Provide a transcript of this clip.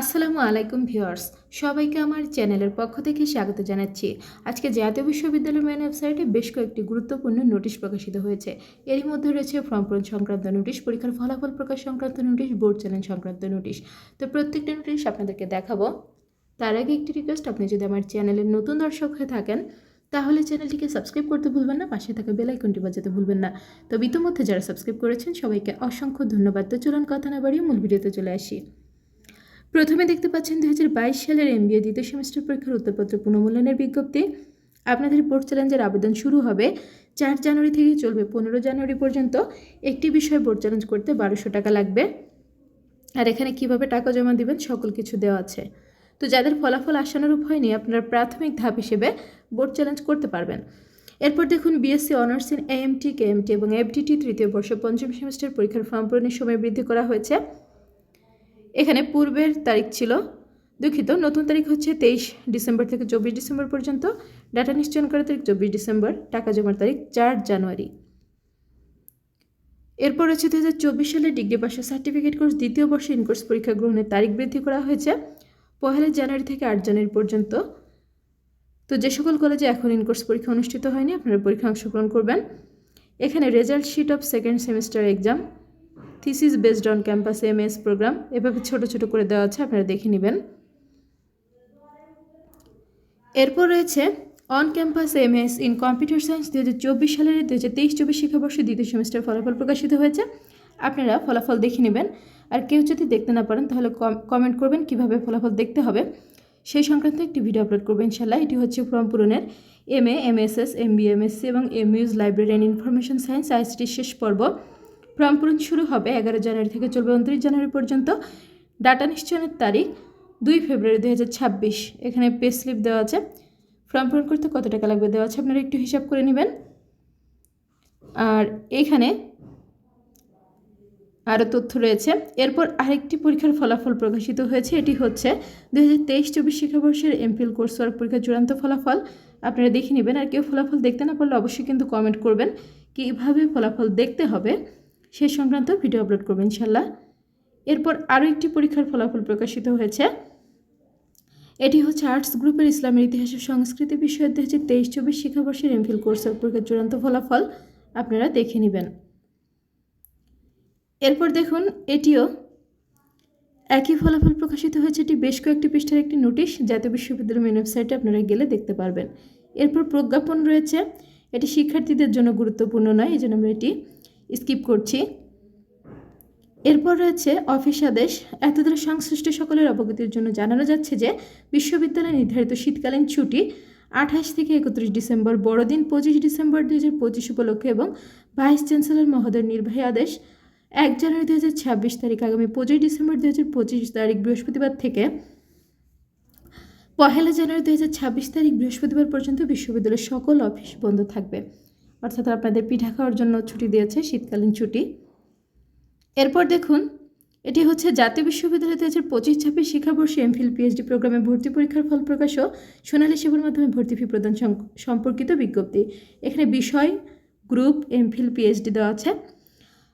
আসসালামু আলাইকুম ভিউয়ার্স, সবাইকে আমার চ্যানেলের পক্ষ থেকে স্বাগত জানাচ্ছি। আজকে জাতীয় বিশ্ববিদ্যালয় মেন ওয়েবসাইটে বেশ কয়েকটি গুরুত্বপূর্ণ নোটিশ প্রকাশিত হয়েছে। এরই মধ্যে রয়েছে ফর্ম পূরণ সংক্রান্ত নোটিশ, পরীক্ষার ফলাফল প্রকাশ সংক্রান্ত নোটিশ, বোর্ড চ্যালেঞ্জ সংক্রান্ত নোটিশ। তো প্রত্যেকটা নোটিশ আপনাদেরকে দেখাবো। তার আগে একটি রিকোয়েস্ট, আপনি যদি আমার চ্যানেলের নতুন দর্শক হয়ে থাকেন, তাহলে চ্যানেলটিকে সাবস্ক্রাইব করতে ভুলবেন না, পাশে থাকা বেল আইকনটি বাজাতে ভুলবেন না। তবে ইতিমধ্যে যারা সাবস্ক্রাইব করেছেন, সবাইকে অসংখ্য ধন্যবাদ। তো চলুন কথা না বাড়িয়ে মূল ভিডিওতে চলে আসি। প্রথমে দেখতে পাচ্ছেন দু হাজার বাইশ সালের এমবিএ দ্বিতীয় সেমিস্টার পরীক্ষার উত্তরপত্র পুনর্মূল্যায়নের বিজ্ঞপ্তি। আপনাদের বোর্ড চ্যালেঞ্জের আবেদন শুরু হবে চার জানুয়ারি থেকে চলবে পনেরো জানুয়ারি পর্যন্ত। একটি বিষয়ে বোর্ড চ্যালেঞ্জ করতে বারোশো টাকা লাগবে। আর এখানে কীভাবে টাকা জমা দিবেন সকল কিছু দেওয়া আছে। তো যাদের ফলাফল আশানুরূপ হয়নি, আপনারা প্রাথমিক ধাপ হিসেবে বোর্ড চ্যালেঞ্জ করতে পারবেন। এরপর দেখুন BSc honours in AMT, KMT এবং এফডিটি তৃতীয় বর্ষ পঞ্চম সেমিস্টার পরীক্ষার ফর্ম পূরণের সময় বৃদ্ধি করা হয়েছে। এখানে পূর্বের তারিখ ছিল দুঃখিত, নতুন তারিখ হচ্ছে তেইশ ডিসেম্বর থেকে চব্বিশ ডিসেম্বর পর্যন্ত। ডাটা নিশ্চয়ন করার তারিখ চব্বিশ ডিসেম্বর, টাকা জমার তারিখ চার জানুয়ারি। এরপর হচ্ছে দু হাজার চব্বিশ সালে ডিগ্রি পাশের সার্টিফিকেট কোর্স, দ্বিতীয় বর্ষে ইনকোর্স পরীক্ষা গ্রহণের তারিখ বৃদ্ধি করা হয়েছে পহেলা জানুয়ারি থেকে আট জানুয়ারি পর্যন্ত। তো যে সকল কলেজে এখন ইনকোর্স পরীক্ষা অনুষ্ঠিত হয়নি, আপনারা পরীক্ষা অংশগ্রহণ করবেন। এখানে result sheet of second semester exam thesis based on campus M S programme. এভাবে ছোট ছোট করে দেওয়া আছে, আপনারা দেখে নেবেন। এরপর রয়েছে on campus M S in computer science দু হাজার চব্বিশ সালের দু হাজার তেইশ চব্বিশ শিক্ষাবর্ষে দ্বিতীয় সেমিস্টার ফলাফল প্রকাশিত হয়েছে। আপনারা ফলাফল দেখে নেবেন। আর কেউ যদি দেখতে না পারেন, তাহলে কমেন্ট করবেন কীভাবে ফলাফল দেখতে হবে। সেই সংক্রান্ত একটি ভিডিও আপলোড করব ইনশাল্লাহ এটি হচ্ছে ফর্ম পূরণের M A, M S S, M B M S C এবং M use library and information science আইসিটির শেষ পর্ব। ফর্ম পূরণ শুরু হবে এগারো জানুয়ারি থেকে চলবে উনত্রিশ জানুয়ারি পর্যন্ত। ডাটা নিশ্চয়নের তারিখ দুই ফেব্রুয়ারি দু হাজার ছাব্বিশ। এখানে পে স্লিপ দেওয়া আছে। ফর্ম পূরণ করতে কত টাকা লাগবে দেওয়া আছে আপনারা একটু হিসাব করে নেবেন। আর এখানে আরও তথ্য রয়েছে। এরপর আরেকটি পরীক্ষার ফলাফল প্রকাশিত হয়েছে। এটি হচ্ছে দু হাজার তেইশ চব্বিশ শিক্ষাবর্ষের এমফিল কোর্স ওয়ার্ক পরীক্ষার চূড়ান্ত ফলাফল। আপনারা দেখে নেবেন। আর কেউ ফলাফল দেখতে না পারলে অবশ্যই কিন্তু কমেন্ট করবেন। কীভাবে ফলাফল দেখতে হবে? সে সংক্রান্ত ভিডিও আপলোড করবেন ইনশাল্লাহ। এরপর আরও একটি পরীক্ষার ফলাফল প্রকাশিত হয়েছে। এটি হচ্ছে আর্টস গ্রুপের ইসলামের ইতিহাসের সংস্কৃতি বিষয়ের দু হাজার তেইশ চব্বিশ শিক্ষাবর্ষের এমফিল কোর্সের পরীক্ষার চূড়ান্ত ফলাফল আপনারা দেখে নেবেন। এরপর দেখুন, এটিও একই ফলাফল প্রকাশিত হয়েছে। এটি বেশ কয়েকটি পৃষ্ঠার একটি নোটিশ, জাতীয় বিশ্ববিদ্যালয় মেন ওয়েবসাইটে আপনারা গেলে দেখতে পারবেন। এরপর প্রজ্ঞাপন রয়েছে। এটি শিক্ষার্থীদের জন্য গুরুত্বপূর্ণ নয় এই জন্য আমরা এটি স্কিপ করছি। এরপর রয়েছে অফিস আদেশ। এতদ্বারা সংশ্লিষ্ট সকলের অবগতির জন্য জানানো যাচ্ছে যে, বিশ্ববিদ্যালয়ে নির্ধারিত শীতকালীন ছুটি আঠাশ থেকে একত্রিশ ডিসেম্বর, বড়দিন পঁচিশ ডিসেম্বর দুই হাজার পঁচিশ উপলক্ষে এবং ভাইস চ্যান্সেলর মহোদয়ের নির্বাহী আদেশ এক জানুয়ারি দু হাজার ছাব্বিশ তারিখ আগামী পঁচিশ ডিসেম্বর দু হাজার পঁচিশ তারিখ বৃহস্পতিবার থেকে পহেলা জানুয়ারি দু হাজার ছাব্বিশ তারিখ বৃহস্পতিবার পর্যন্ত বিশ্ববিদ্যালয়ের সকল অফিস বন্ধ থাকবে। অর্থাৎ আপনাদের পিঠা খাওয়ার জন্য ছুটি দিয়েছে, শীতকালীন ছুটি। এরপর দেখুন, এটি হচ্ছে জাতীয় বিশ্ববিদ্যালয় দু হাজার পঁচিশ ছাব্বিশ শিক্ষাবর্ষে এমফিল পিএইচডি প্রোগ্রামে ভর্তি পরীক্ষার ফল প্রকাশ ও সোনালী সেবুর মাধ্যমে ভর্তি ফি প্রদান সম্পর্কিত বিজ্ঞপ্তি। এখানে বিষয়, গ্রুপ এমফিল পিএইচডি দেওয়া আছে।